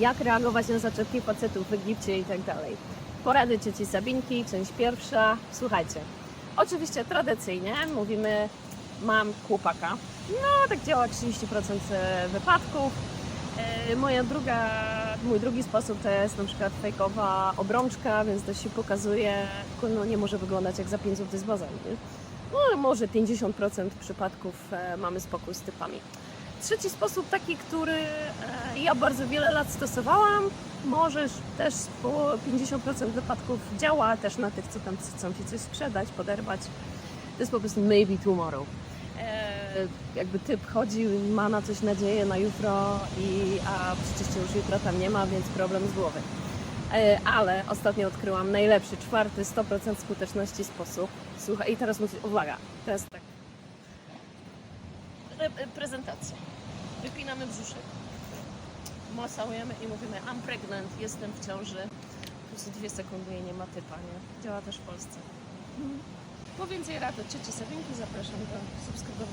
jak reagować na zaczepki facetów w Egipcie i tak dalej. Porady cioci Sabinki, część pierwsza. Słuchajcie, oczywiście tradycyjnie mówimy mam chłopaka. No, tak działa 30% wypadków. E, Moja druga, mój drugi sposób to jest na przykład fejkowa obrączka, więc to się pokazuje, tylko no nie może wyglądać jak za 5 zł z bazem, nie? No, może 50% przypadków e, mamy spokój z typami. Trzeci sposób taki, który e, ja bardzo wiele lat stosowałam, możesz też po 50% wypadków działa też na tych, co tam chcą Ci coś sprzedać, poderwać. To jest po prostu maybe tomorrow. E, jakby typ chodzi, ma na coś nadzieję na jutro, i, a przecież już jutra tam nie ma, więc problem z głowy. E, ale ostatnio odkryłam najlepszy, czwarty, 100% skuteczności sposób. Słuchaj, i teraz musisz, uwaga, teraz tak. Re- prezentacja. Wypinamy brzuszek, masujemy i mówimy I'm pregnant, jestem w ciąży. Po prostu dwie sekundy i nie ma typa, nie? Działa też w Polsce. Po więcej rad od cioci Sabinki zapraszam do subskrybowania.